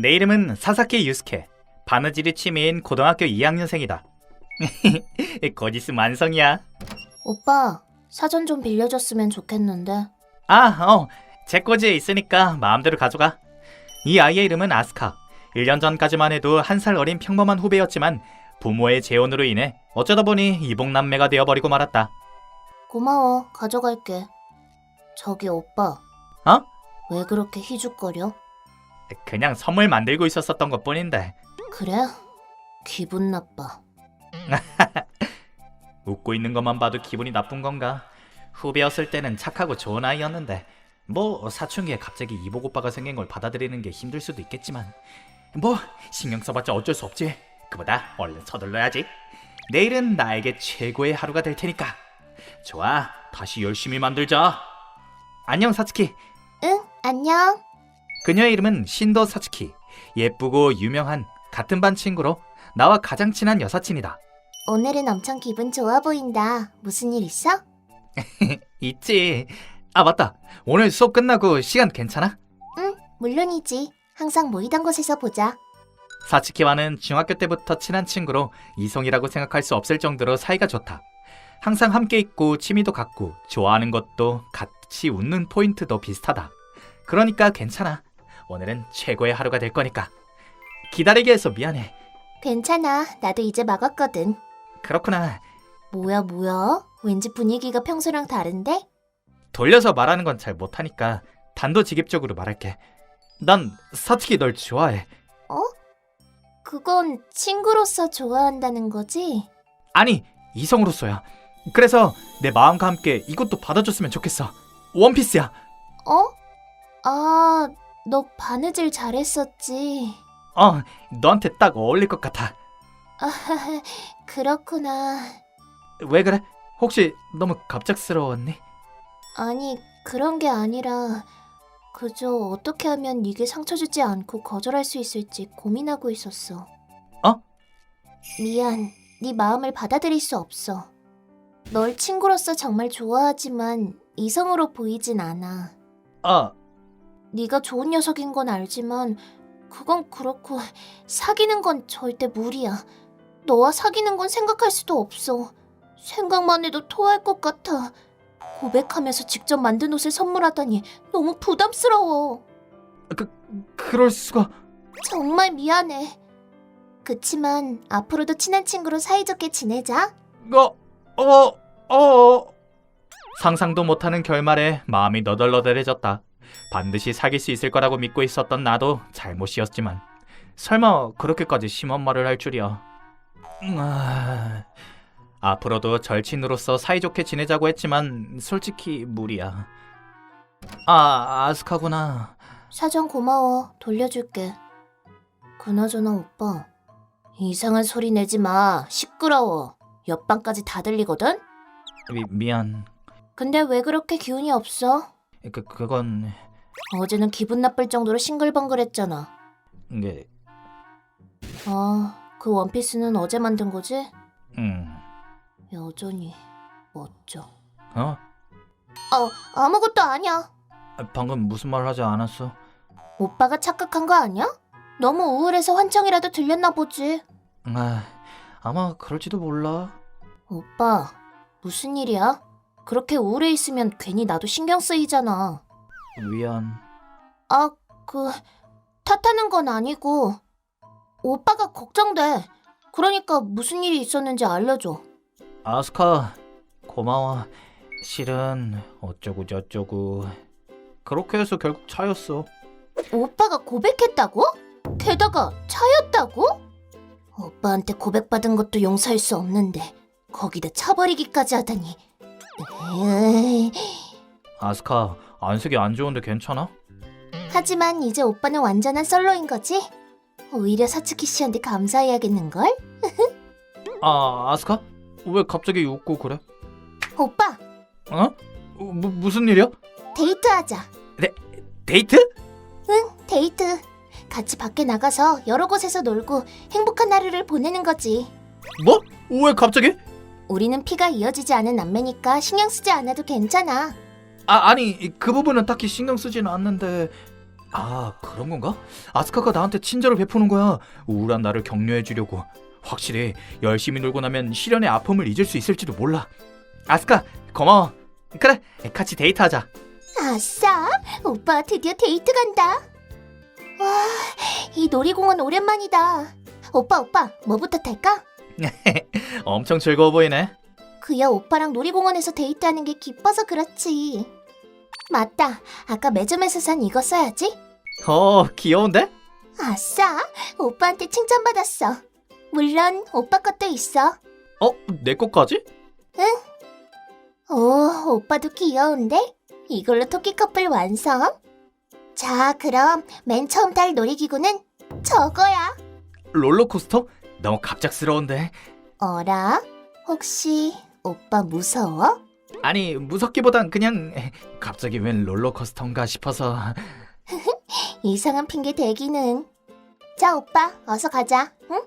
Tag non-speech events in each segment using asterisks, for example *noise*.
내 이름은 사사키 유스케. 바느질이 취미인 고등학교 2학년생이다. *laughs* 거짓은 완성이야. 오빠, 사전 좀 빌려줬으면 좋겠는데. 아, 어. 제 꼬지에 있으니까 마음대로 가져가. 이 아이의 이름은 아스카. 1년 전까지만 해도 한 살 어린 평범한 후배였지만 부모의 재혼으로 인해 어쩌다 보니 이복남매가 되어버리고 말았다. 고마워, 가져갈게. 저기 오빠. 어? 왜 그렇게 희죽거려? 그냥 선물 만들고 있었었던 것 뿐인데 그래? 기분 나빠. *laughs* 웃고 있는 것만 봐도 기분이 나쁜 건가? 후배였을 때는 착하고 좋은 아이였는데 뭐 사춘기에 갑자기 이복 오빠가 생긴 걸 받아들이는 게 힘들 수도 있겠지만 뭐 신경 써봤자 어쩔 수 없지 그보다 얼른 서둘러야지 내일은 나에게 최고의 하루가 될 테니까 좋아 다시 열심히 만들자 안녕 사츠키 응, 안녕. 그녀의 이름은 신도 사츠키 예쁘고 유명한 같은 반 친구로 나와 가장 친한 여사친이다 오늘은 엄청 기분 좋아 보인다. 무슨 일 있어? *laughs* 있지. 아, 맞다. 오늘 수업 끝나고 시간 괜찮아? 응, 물론이지. 항상 모이던 곳에서 보자. 사치키와는 중학교 때부터 친한 친구로 이성이라고 생각할 수 없을 정도로 사이가 좋다. 항상 함께 있고 취미도 같고 좋아하는 것도 같이 웃는 포인트도 비슷하다. 그러니까 괜찮아. 오늘은 최고의 하루가 될 거니까. 기다리게 해서 미안해. 괜찮아. 나도 이제 막 왔거든. 그렇구나. 뭐야, 뭐야? 왠지 분위기가 평소랑 다른데? 돌려서 말하는 건 잘 못하니까 단도직입적으로 말할게. 난 사치키 널 좋아해. 어? 그건 친구로서 좋아한다는 거지? 아니 이성으로서야 그래서 내 마음과 함께 이것도 받아줬으면 좋겠어 원피스야 어? 아, 너 바느질 잘했었지. 어 너한테 딱 어울릴 것 같아 아, *laughs* 그렇구나. 왜 그래 혹시 너무 갑작스러웠니 아니, 그런 게 아니라 그저 어떻게 하면 네게 상처 주지 않고 거절할 수 있을지 고민하고 있었어. 어? 미안. 네 마음을 받아들일 수 없어. 널 친구로서 정말 좋아하지만 이성으로 보이진 않아. 아 네가 좋은 녀석인 건 알지만 그건 그렇고 사귀는 건 절대 무리야. 너와 사귀는 건 생각할 수도 없어. 생각만 해도 토할 것 같아. 고백하면서 직접 만든 옷을 선물하다니 너무 부담스러워. 그럴 수가 정말 미안해. 그치만 앞으로도 친한 친구로 사이좋게 지내자. 어 어 어 상상도 못하는 결말에 마음이 너덜너덜해졌다 반드시 사귈 수 있을 거라고 믿고 있었던 나도 잘못이었지만 설마 그렇게까지 심한 말을 할 줄이야 아... 앞으로도 절친으로서 사이좋게 지내자고 했지만 솔직히 무리야 아 아스카구나 사정 고마워. 돌려줄게. 그나저나 오빠. 이상한 소리 내지 마. 시끄러워. 옆방까지 다 들리거든? 미, 미안 근데 왜 그렇게 기운이 없어? 그, 그건 어제는 기분 나쁠 정도로 싱글벙글했잖아. 이게 아, 그 원피스는 어제 만든 거지? 음 여전히 멋져. 어? 어, 아무것도 아니야. 방금 무슨 말 하지 않았어? 오빠가 착각한 거 아니야? 너무 우울해서 환청이라도 들렸나 보지. 아, 아마 그럴지도 몰라. 오빠, 무슨 일이야? 그렇게 우울해 있으면 괜히 나도 신경 쓰이잖아. 미안. 아, 그, 탓하는 건 아니고, 오빠가 걱정돼. 그러니까 무슨 일이 있었는지 알려줘. 아스카, 고마워. 실은 어쩌고 저쩌고. 그렇게 해서 결국 차였어. 오빠가 고백했다고? 게다가 차였다고? 오빠한테 고백받은 것도 용서할 수 없는데, 거기다 차버리기까지 하다니. 아스카, 안색이 안 좋은데 괜찮아? 하지만 이제 오빠는 완전한 솔로인 거지? 오히려 사츠키 씨한테 감사해야겠는걸? *laughs* 아, 아스카? 왜 갑자기 웃고 그래? 오빠, 어? 무, 무슨 일이야? 데이트하자. 데이트? 응, 데이트. 같이 밖에 나가서 여러 곳에서 놀고 행복한 하루를 보내는 거지. 뭐? 왜 갑자기? 우리는 피가 이어지지 않은 남매니까 신경 쓰지 않아도 괜찮아. 아, 아니, 그 부분은 딱히 신경 쓰지는 않는데. 아 그런 건가? 아스카가 나한테 친절을 베푸는 거야. 우울한 나를 격려해 주려고. 확실히 열심히 놀고 나면 시련의 아픔을 잊을 수 있을지도 몰라. 아스카 고마워. 그래 같이 데이트하자. 아싸! 오빠 드디어 데이트 간다. 와, 이 놀이공원 오랜만이다. 오빠, 오빠, 뭐부터 탈까? *laughs* 엄청 즐거워 보이네. 그야 오빠랑 놀이공원에서 데이트하는 게 기뻐서 그렇지. 맞다. 아까 매점에서 산 이거 써야지. 어 귀여운데? 아싸! 오빠한테 칭찬받았어. 물론 오빠 것도 있어. 어 내 것까지? 오, 오빠도 귀여운데? 이걸로 토끼 커플 완성. 자, 그럼 맨 처음 탈 놀이기구는 저거야. 롤러코스터? 너무 갑작스러운데. 어라? 혹시 오빠 무서워? 아니 무섭기보단 그냥 갑자기 웬 롤러코스터인가 싶어서. *laughs* 이상한 핑계 대기는. 자, 오빠, 어서 가자. 응?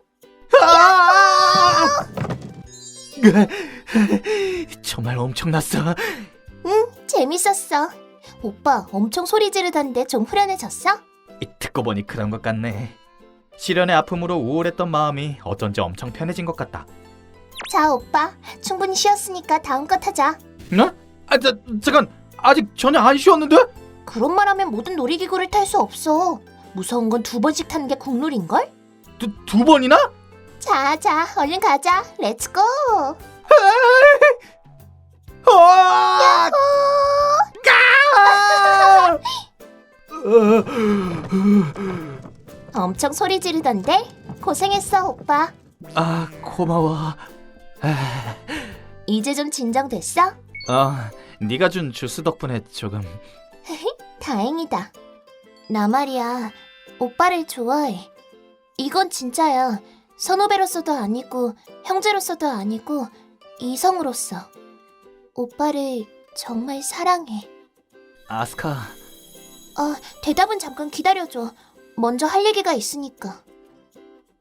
*laughs* 정말 엄청났어. 응, 재밌었어. 오빠 엄청 소리 지르던데 좀 후련해졌어? 이, 듣고 보니 그런 것 같네. 시련의 아픔으로 우울했던 마음이 어쩐지 엄청 편해진 것 같다. 자, 오빠, 충분히 쉬었으니까 다음 거 타자. 어? 아, 자, 잠깐 아직 전혀 안 쉬었는데? 그런 말 하면 모든 놀이기구를 탈 수 없어. 무서운 건 두 번씩 타는 게 국룰인걸? 두, 두 번이나? 자, 자, 얼른 가자. 렛츠고! 아! *laughs* *laughs* *laughs* 엄청 소리 지르던데? 고생했어, 오빠. 아, 고마워. 아, 이제 좀 진정됐어? 어, 네가 준 주스 덕분에 조금 *laughs* 다행이다. 나 말이야, 오빠를 좋아해. 이건 진짜야. 선후배로서도 아니고, 형제로서도 아니고, 이성으로서. 오빠를 정말 사랑해. 아스카. 아, 대답은 잠깐 기다려줘. 먼저 할 얘기가 있으니까.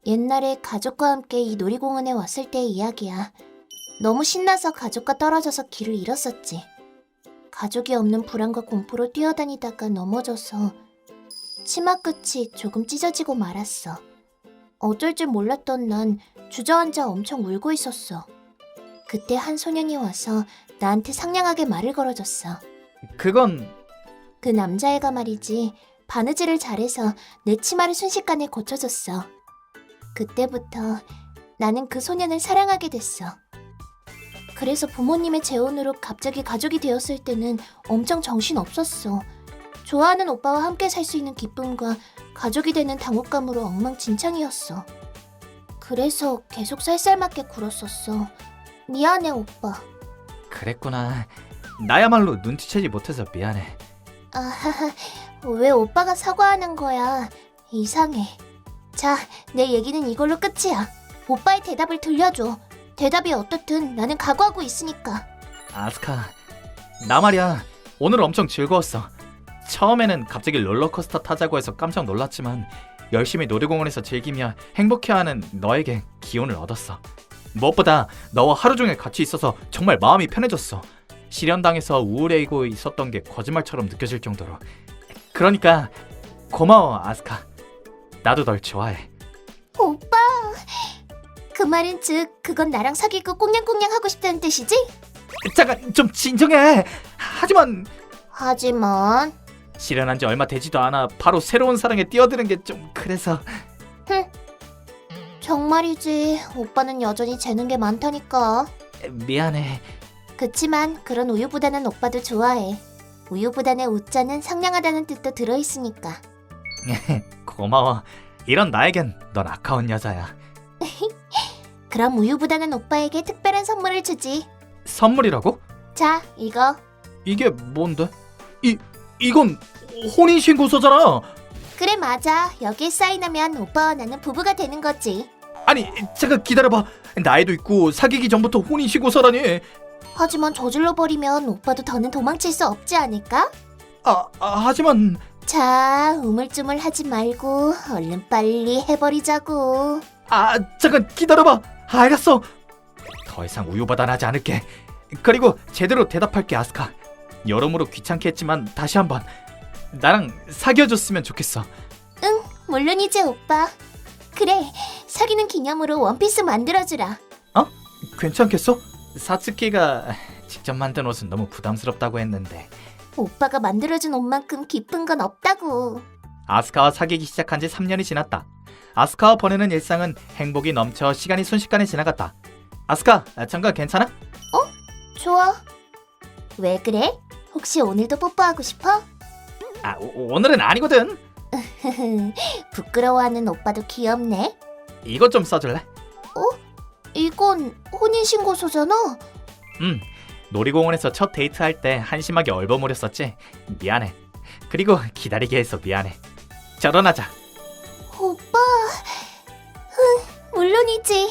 옛날에 가족과 함께 이 놀이공원에 왔을 때의 이야기야. 너무 신나서 가족과 떨어져서 길을 잃었었지. 가족이 없는 불안과 공포로 뛰어다니다가 넘어져서 치마 끝이 조금 찢어지고 말았어. 어쩔 줄 몰랐던 난 주저앉아 엄청 울고 있었어. 그때 한 소년이 와서 나한테 상냥하게 말을 걸어줬어. 그건 그 남자애가 말이지 바느질을 잘해서 내 치마를 순식간에 고쳐줬어. 그때부터 나는 그 소년을 사랑하게 됐어. 그래서 부모님의 재혼으로 갑자기 가족이 되었을 때는 엄청 정신 없었어. 좋아하는 오빠와 함께 살 수 있는 기쁨과 가족이 되는 당혹감으로 엉망진창이었어. 그래서 계속 쌀쌀맞게 굴었었어. 미안해 오빠. 그랬구나. 나야말로 눈치채지 못해서 미안해. 아하하, *laughs* 왜 오빠가 사과하는 거야? 이상해. 자, 내 얘기는 이걸로 끝이야. 오빠의 대답을 들려줘. 대답이 어떻든 나는 각오하고 있으니까. 아스카, 나 말이야. 오늘 엄청 즐거웠어. 처음에는 갑자기 롤러코스터 타자고 해서 깜짝 놀랐지만 열심히 놀이공원에서 즐기며 행복해하는 너에게 기운을 얻었어. 무엇보다 너와 하루 종일 같이 있어서 정말 마음이 편해졌어. 실현당해서 우울해지고 있었던 게 거짓말처럼 느껴질 정도로. 그러니까 고마워 아스카. 나도 널 좋아해. 오빠! 그 말은 즉, 그건 나랑 사귀고 꽁냥꽁냥 하고 싶다는 뜻이지? 잠깐 좀 진정해. 하지만 하지만, 실현한 지 얼마 되지도 않아 바로 새로운 사랑에 뛰어드는 게 좀 그래서 정말이지. 오빠는 여전히 재는 게 많다니까. 미안해. 그치만 그런 우유보다는 오빠도 좋아해. 우유보다는 우자는 상냥하다는 뜻도 들어있으니까. *laughs* 고마워. 이런 나에겐 넌 아까운 여자야. *laughs* 그럼 우유보다는 오빠에게 특별한 선물을 주지. 선물이라고? 자, 이거. 이게 뭔데? 이 이건 혼인 신고서잖아. 그래, 맞아. 여기에 사인하면 오빠와 나는 부부가 되는 거지. 아니 잠깐 기다려봐. 나이도 있고 사귀기 전부터 혼인 신고서라니. 하지만 저질러 버리면 오빠도 더는 도망칠 수 없지 않을까? 아, 아 하지만 자, 우물쭈물 하지 말고 얼른 빨리 해버리자고. 아 잠깐 기다려봐. 알겠어. 더 이상 우유바단하지 않을게. 그리고 제대로 대답할게 아스카. 여러모로 귀찮게 했지만 다시 한번 나랑 사귀어줬으면 좋겠어. 물론이지 오빠. 그래, 사귀는 기념으로 원피스 만들어주라. 괜찮겠어? 사츠키가 직접 만든 옷은 너무 부담스럽다고 했는데 오빠가 만들어준 옷만큼 기쁜 건 없다고. 아스카와 사귀기 시작한 지 3년이 지났다. 아스카와 보내는 일상은 행복이 넘쳐 시간이 순식간에 지나갔다. 아스카, 잠깐 괜찮아? 좋아. 왜 그래? 혹시 오늘도 뽀뽀하고 싶어? 아, 오, 오늘은 아니거든. *laughs* 부끄러워하는 오빠도 귀엽네. 이것 좀 써줄래? 이건 혼인신고서잖아. 응. 놀이공원에서 첫 데이트할 때 한심하게 얼버무렸었지. 미안해. 그리고 기다리게 해서 미안해. 결혼하자. 오빠. 응, 물론이지.